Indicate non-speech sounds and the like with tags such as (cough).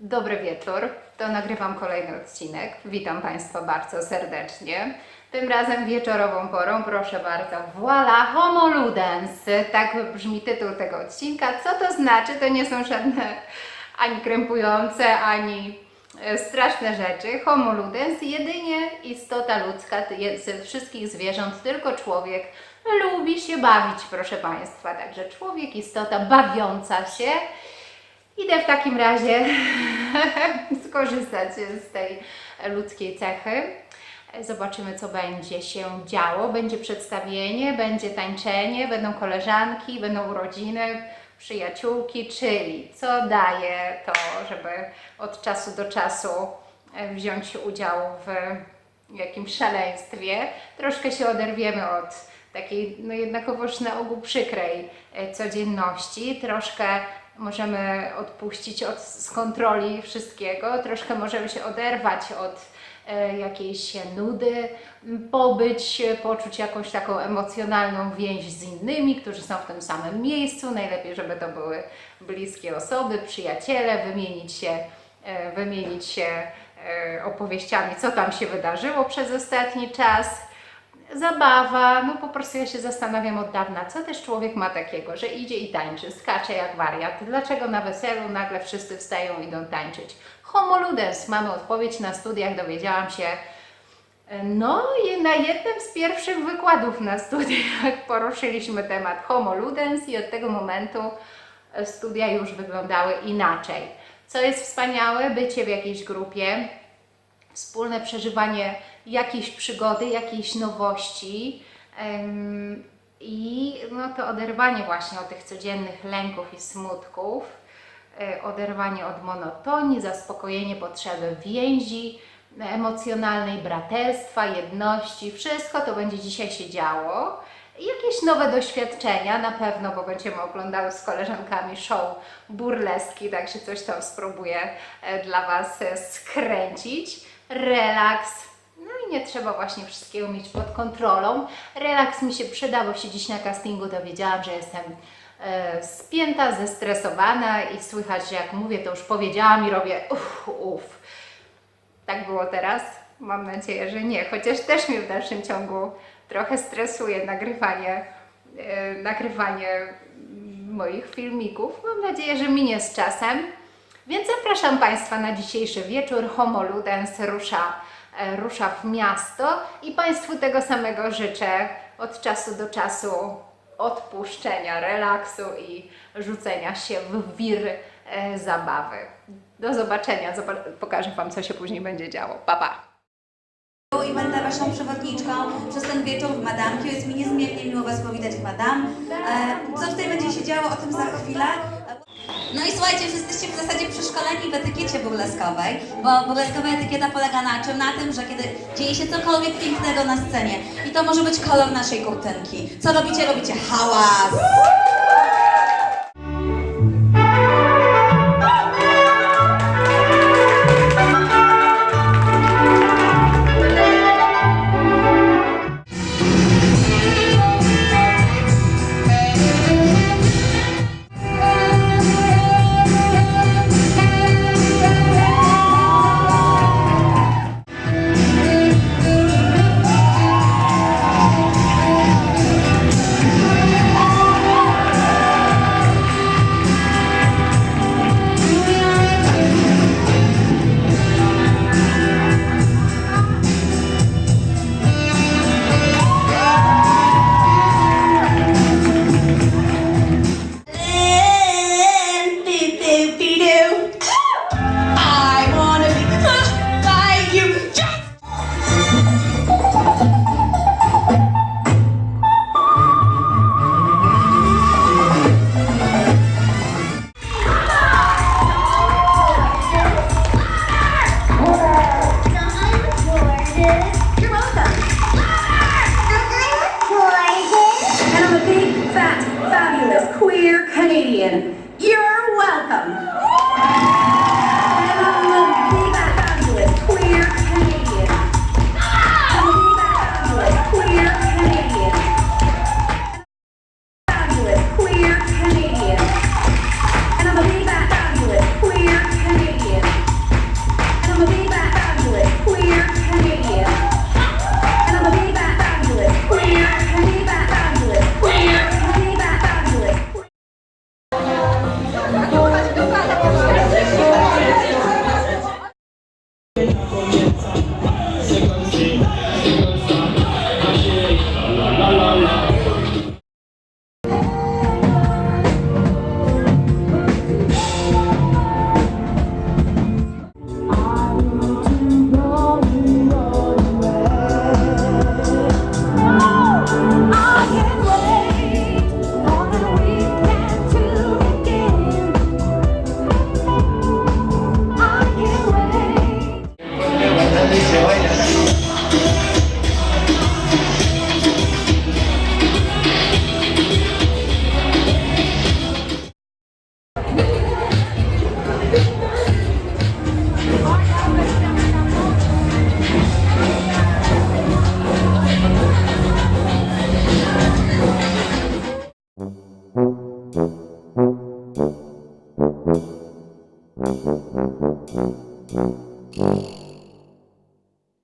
Dobry wieczór. To nagrywam kolejny odcinek. Witam Państwa bardzo serdecznie. Tym razem wieczorową porą, proszę bardzo, voila, homo ludens. Tak brzmi tytuł tego odcinka. Co to znaczy? To nie są żadne ani krępujące, ani e, straszne rzeczy. Homo ludens, jedynie istota ludzka ze wszystkich zwierząt, tylko człowiek lubi się bawić, proszę Państwa. Także człowiek, istota bawiąca się. Idę w takim razie (laughs) skorzystać z tej ludzkiej cechy. Zobaczymy, co będzie się działo. Będzie przedstawienie, będzie tańczenie, będą koleżanki, będą urodziny, przyjaciółki, czyli co daje to, żeby od czasu do czasu e, wziąć udział w jakimś szaleństwie. Troszkę się oderwiemy od takiej, no jednakowoż na ogół przykrej e, codzienności. Troszkę możemy odpuścić od, z kontroli wszystkiego, troszkę możemy się oderwać od e, jakiejś nudy, pobyć, poczuć jakąś taką emocjonalną więź z innymi, którzy są w tym samym miejscu. Najlepiej, żeby to były bliskie osoby, przyjaciele, wymienić się, e, wymienić się e, opowieściami, co tam się wydarzyło przez ostatni czas zabawa, no po prostu ja się zastanawiam od dawna, co też człowiek ma takiego, że idzie i tańczy, skacze jak wariat. Dlaczego na weselu nagle wszyscy wstają i idą tańczyć? Homo ludens, mamy odpowiedź na studiach, dowiedziałam się, no i na jednym z pierwszych wykładów na studiach (laughs) poruszyliśmy temat homo ludens i od tego momentu studia już wyglądały inaczej. Co jest wspaniałe, bycie w jakiejś grupie, wspólne przeżywanie jakiejś przygody, jakiejś nowości i no, to oderwanie właśnie od tych codziennych lęków i smutków, e, oderwanie od monotonii, zaspokojenie potrzeby więzi emocjonalnej, braterstwa, jedności, wszystko to będzie dzisiaj się działo. Jakieś nowe doświadczenia na pewno, bo będziemy oglądały z koleżankami show burleski, także coś tam spróbuję e, dla Was e, skręcić. Relaks, no i nie trzeba właśnie wszystkiego mieć pod kontrolą. Relaks mi się przyda, bo się dziś na castingu dowiedziałam, że jestem e, spięta, zestresowana i słychać, że jak mówię, to już powiedziałam i robię uff, uff. Tak było teraz? Mam nadzieję, że nie, chociaż też mnie w dalszym ciągu trochę stresuje nagrywanie, e, nagrywanie moich filmików. Mam nadzieję, że minie z czasem. Więc zapraszam Państwa na dzisiejszy wieczór. Homo Ludens rusza, rusza w miasto i Państwu tego samego życzę od czasu do czasu odpuszczenia, relaksu i rzucenia się w wir e, zabawy. Do zobaczenia. Zoba- pokażę Wam, co się później będzie działo. Pa, pa! I będę Waszą przewodniczką przez ten wieczór w Madamki. Jest mi niezmiernie miło Was powitać w Madam. E, co tutaj będzie się działo, o tym za chwilę. No i słuchajcie, już jesteście w zasadzie przeszkoleni w etykiecie burleskowej, bo burleskowa etykieta polega na czym? Na tym, że kiedy dzieje się cokolwiek pięknego na scenie i to może być kolor naszej kurtynki. Co robicie? Robicie hałas! Michigan. You're welcome.